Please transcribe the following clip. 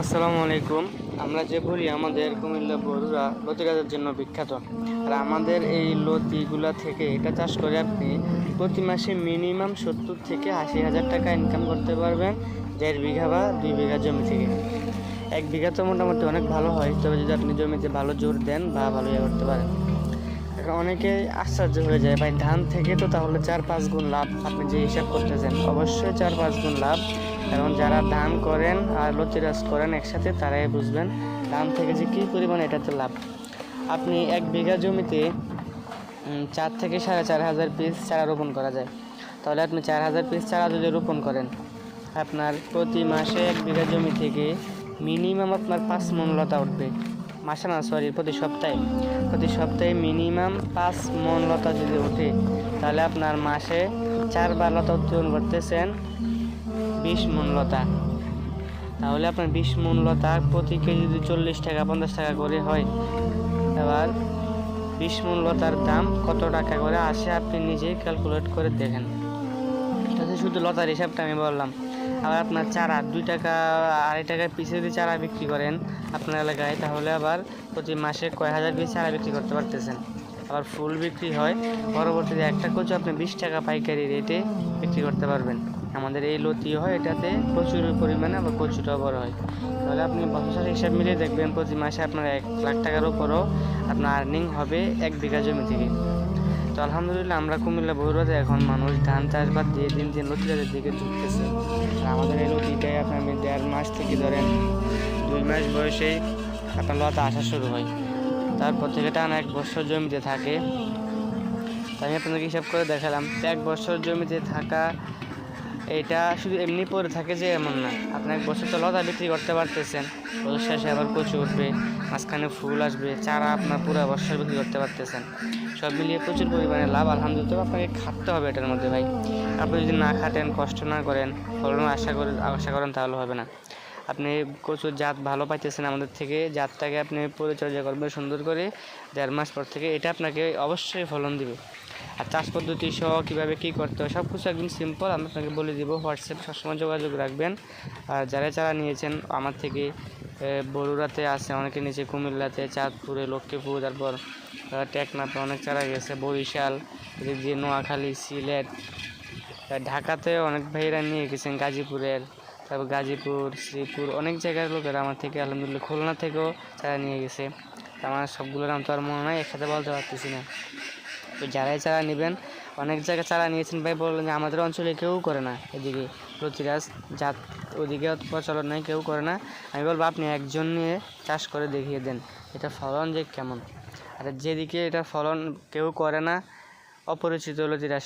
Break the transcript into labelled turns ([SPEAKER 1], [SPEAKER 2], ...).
[SPEAKER 1] আসসালামু আলাইকুম। আমরা যে বলি আমাদের কুমিল্লা বড়ুরা লতি গাছের জন্য বিখ্যাত। আর আমাদের এই লতিগুলা থেকে এটা চাষ করে আপনি প্রতি মাসে মিনিমাম সত্তর থেকে আশি হাজার টাকা ইনকাম করতে পারবেন দেড় বিঘা বা দুই বিঘা জমি থেকে। এক বিঘা তো মোটামুটি অনেক ভালো হয়, তবে যদি আপনি জমিতে ভালো জোর দেন বা ভালো ইয়ে করতে পারেন। এখন অনেকে আশ্চর্য হয়ে যায়, ভাই, ধান থেকে তো তাহলে চার পাঁচ গুণ লাভ আপনি যে হিসাব করতেছেন? অবশ্যই চার পাঁচ গুণ লাভ। এবং যারা ধান করেন আর লতিরাজ করেন একসাথে, তারাই বুঝবেন ধান থেকে যে কী পরিমাণ এটাতে লাভ। আপনি এক বিঘা জমিতে চার থেকে সাড়ে চার হাজার পিস চারা রোপণ করা যায়। তাহলে আপনি চার হাজার পিস চারা যদি রোপণ করেন, আপনার প্রতি মাসে এক বিঘা জমি থেকে মিনিমাম আপনার পাঁচ মন লতা উঠবে। মাসে না সরি প্রতি সপ্তাহে। প্রতি সপ্তাহে মিনিমাম পাঁচ মন লতা যদি ওঠে, তাহলে আপনার মাসে চারবার লতা উৎপাদন করতেছেন বিশ মন লতা তাহলে আপনার বিশ মন লতা প্রতি কেজি যদি চল্লিশ টাকা, পঞ্চাশ টাকা করে হয়, এবার বিশ মন লতার দাম কত টাকা করে আসে আপনি নিজেই ক্যালকুলেট করে দেখেন। তাহলে শুধু লতার হিসাবটা আমি বললাম। আবার আপনার চারা, দুই টাকা, আড়াই টাকা পিসে যদি চারা বিক্রি করেন আপনার এলাকায়, তাহলে আবার প্রতি মাসে কয় হাজার পিস চারা বিক্রি করতে পারতেছেন। আবার ফুল বিক্রি হয়, পরবর্তীতে একটা কচু আপনি বিশ টাকা পাইকারি রেটে বিক্রি করতে পারবেন। আমাদের এই লতি হয়, এটাতে প্রচুর পরিমাণে আবার কচুটাও বড় হয়। তাহলে আপনি বছর হিসাব মিলিয়ে দেখবেন প্রতি মাসে আপনার এক লাখ টাকার উপরও আপনার আর্নিং হবে এক বিঘা জমি থেকে। তো আলহামদুলিল্লাহ আমরা কুমিল্লা বগুড়াতে এখন মানুষ ধান চাষবাদ দিয়ে দিন দিন লতি চাষের দিকে ঝুঁকতেছে। আর আমাদের এই লতিটাই আপনার দেড় মাস থেকে ধরেন দুই মাস বয়সেই আপনার লতা আসা শুরু হয়। তারপর থেকে টানা এক বছর জমিতে থাকে। আমি আপনাকে হিসাব করে দেখালাম এক বছর জমিতে থাকা এটা শুধু এমনি পরে থাকে যে এমন না। আপনি এক বছর তো লতা বিক্রি করতে পারতেছেন। বছর শেষে আবার কচু উঠবে, মাঝখানে ফুল আসবে, চারা আপনার পুরো বছর বিক্রি করতে পারতেছেন। সব মিলিয়ে প্রচুর পরিমাণে লাভ, আলহামদুলিল্লাহ। আপনাকে খাটতে হবে এটার মধ্যে ভাই। আপনি যদি না খাটেন, কষ্ট না করেন, ফলন আশা করে আশা করেন তাহলে হবে না। আপনি কচুর জাত ভালো পাইতেছেন আমাদের থেকে। জাতটাকে আপনি পরিচর্যা করবেন সুন্দর করে। দেড় মাস পর থেকে এটা আপনাকে অবশ্যই ফলন দিবে। আর চাষ পদ্ধতি সহ কীভাবে কী করতে হয় সব কিছু একদম সিম্পল আমি আপনাকে বলে দিব হোয়াটসঅ্যাপে সবসময় যোগাযোগ রাখবেন। আর যারা যারা নিয়েছেন আমার থেকে বরুড়াতে আছে অনেকে নিচে কুমিল্লাতে চাঁদপুরে লক্ষ্মীপুর তারপর আহ, টেকনাফে অনেক চারা গেছে বরিশাল এদিক দিয়ে নোয়াখালী সিলেট ঢাকাতে অনেক ভাইরা নিয়ে গেছেন গাজীপুরের তারপর গাজীপুর শ্রীপুর অনেক জায়গার লোকেরা আমার থেকে আলহামদুলিল্লাহ খুলনা থেকেও চারা নিয়ে গেছে। আমার সবগুলোর নাম তো আর মনে নাই একসাথে বলতে পারতেছি না। তো যারাই চারা নেবেন, অনেক জায়গায় চারা নিয়েছেন, ভাই বললেন যে আমাদের অঞ্চলে কেউ করে না এদিকে। প্রতিরাজ জাত ওদিকে প্রচলন নেই, কেউ করে না। আমি বলব, আপনি একজন নিয়ে চাষ করে দেখিয়ে দেন, এটা ফলন যে কেমন। আর যেদিকে এটা ফলন কেউ করে না, অপরিচিত লতিরাজ